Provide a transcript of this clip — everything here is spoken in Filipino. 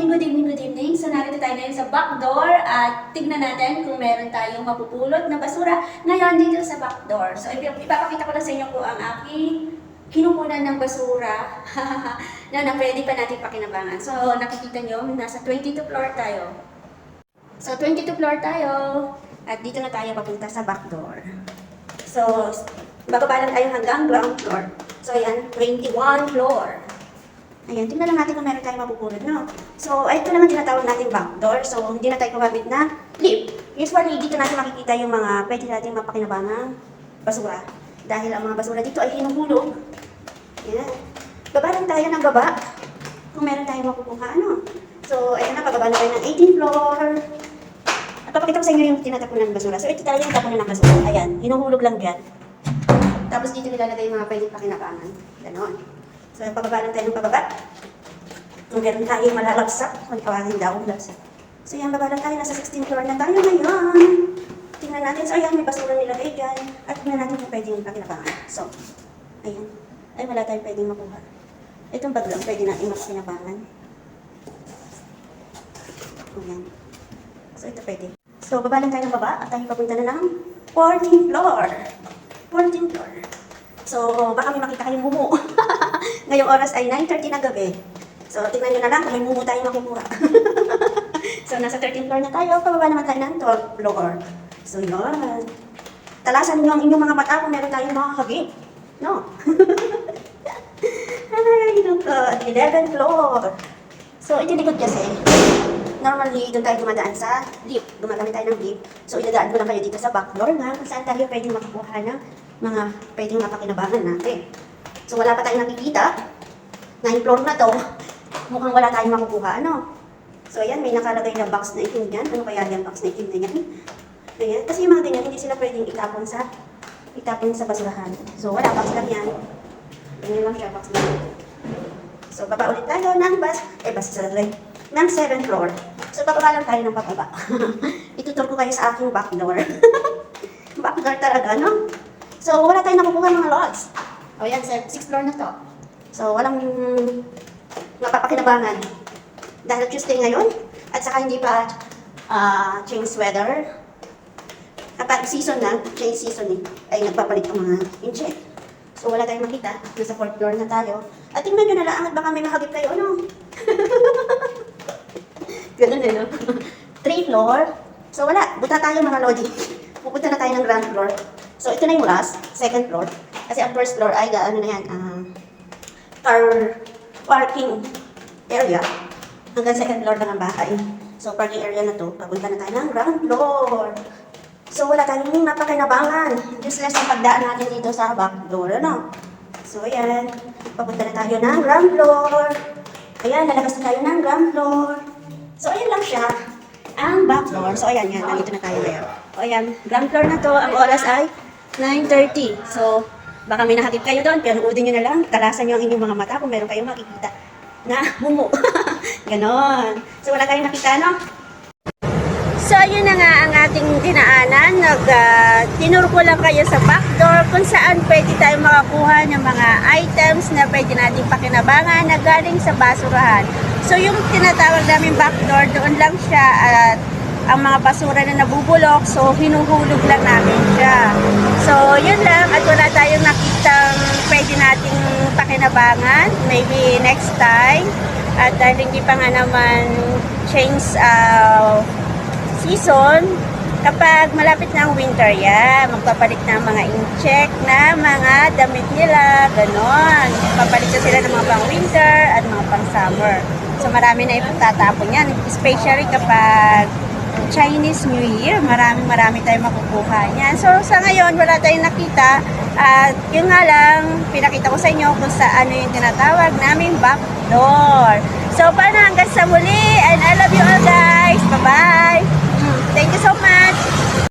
evening, good evening, good evening. So narito tayo ngayon sa back door at tignan natin kung meron tayong mapupulot na basura ngayon dito sa back door. So ip- ipapakita ko na sa inyo po ang aking kinukunan ng basura na, na pwede pa natin pakinabangan. So nakikita nyo, nasa 22 floor tayo. So 22 floor tayo at dito na tayo papunta sa back door. So bababa lang tayo hanggang ground floor. So ayan, 21 floor. Ayan, tingnan lang natin kung meron tayong mapupulot, no? So, ito naman tinatawag natin backdoor. So, hindi na tayo gumamit na lift. Usually, dito natin makikita yung mga pwede natin mapakinabangang basura. Dahil ang mga basura dito ay hinuhulog. Ayan. Baba lang tayo ng baba kung meron tayong makukuha, ano? So, ayan na, pababa na tayo ng 18th floor. At papakita ko sa inyo yung tinatapunan ng basura. So, ito talaga yung tapunan ng basura. Ayan, hinuhulog lang dyan. Tapos dito nilalagay yung mga pwedeng pakinabangan. Ganon. So, pababa lang tayo ng pababa. Kung meron tayong malalagsak, kung tawagin daw lagsak. So, yan, baba lang tayo. Nasa 16th floor na tayo ngayon. Tingnan natin. So, ayan, may basura nilagay dyan. At tingnan natin kung pwedeng pakinabangan. So, ayan. Ay, wala tayong pwedeng makuha. Itong bag lang, pwede natin makinabangan. Ayan. So, ito pwede. So, baba lang tayo ng baba at tayo papunta na ng 14th floor. 14th floor. So, baka may makita kayong mumu. Oras ay 9.30 ng gabi. So, tingnan nyo na lang kung may mumu tayong makukuha. so, nasa 13th floor na tayo. Pababa naman tayo ng 12th floor. So, yun. Talasan nyo ang inyong mga mata kung meron tayong mga hagip. No? ay, naku. 11th floor. So, ito likod kasi. Normally, doon tayo dumadaan sa lift. Gumagamit tayo ng lift. So, idadaan ko lang kayo dito sa back door na kung saan tayo pwedeng makakuha ng mga pwedeng mapakinabangan natin. So, wala pa tayong nakikita. 9 floor na to. Mukhang wala tayong makukuha, ano? So, ayan, may nakalagay na box na itim dyan. Ano kaya yung box na itim na yan? Ayan. Kasi yung mga ganyan, hindi sila pwedeng itapon sa itapon sa basurahan. So, wala, box lang yan. Ganyan lang siya, box lang. So, baba ulit tayo ng bus, eh, bus sa line, ng 7th floor. So, bababa lang tayo ng pababa. Itutur ko kayo sa aking back door. back door talaga, no? So, wala tayong nakukuha mga lots. O yan, 6th floor na to. So, walang mapapakinabangan. Dahil Tuesday ngayon, at saka hindi pa ah change weather. Kapag season na, change season eh, ay nagpapalit ang mga incheck. So, wala tayong makita. Nasa 4th floor na tayo. At tingnan nyo na lang at baka may mahagip kayo, ano? Ganun eh, no? 3 floor. So, wala. Buta tayo mga lodi. Pupunta na tayo ng ground floor. So, ito na yung last, second floor. Kasi ang first floor ay, ano na yan, ah, car parking area. Hanggang second floor lang ang bahay. So, parking area na to. Papunta na tayo ng ground floor. So, wala tayong napakinabangan. Useless ang pagdaan natin dito sa back door, ano? So, ayan. Papunta na tayo ng ground floor. Ayan, lalabas na tayo ng ground floor. So, ayan lang siya. Ang back door. So, ayan, yan. Nandito na tayo ngayon. O, ayan. Ground floor na to. Ang oras ay 9.30. So, baka may nakatip kayo doon. Pero udin nyo na lang. Talasan nyo ang inyong mga mata kung meron kayong makikita na mumu. Ganon. So, wala tayong nakita, no? So, yun na nga ang ating dinaanan. Nag, uh, tinuro ko lang kayo sa back door kung saan pwede tayo makakuha ng mga items na pwede natin pakinabangan na galing sa basurahan. So, yung tinatawag namin back door, doon lang siya at ang mga basura na nabubulok, so hinuhulog lang namin siya. So, yun lang at wala tayong nakitang pwede nating pakinabangan. Maybe next time. At dahil hindi pa nga naman change uh, season, kapag malapit na ang winter yan, magpapalit ng mga incheck na mga damit nila, ganon. Papalit na sila ng mga pang winter at mga pang summer. So marami na ipatatapon yan, especially kapag Chinese New Year, marami marami tayong makukuha niyan. So sa ngayon, wala tayong nakita. At yun nga lang, pinakita ko sa inyo kung sa ano yung tinatawag naming back door. So paano hanggang sa muli, and I love you all guys. Bye-bye. Mm, Thank you so much.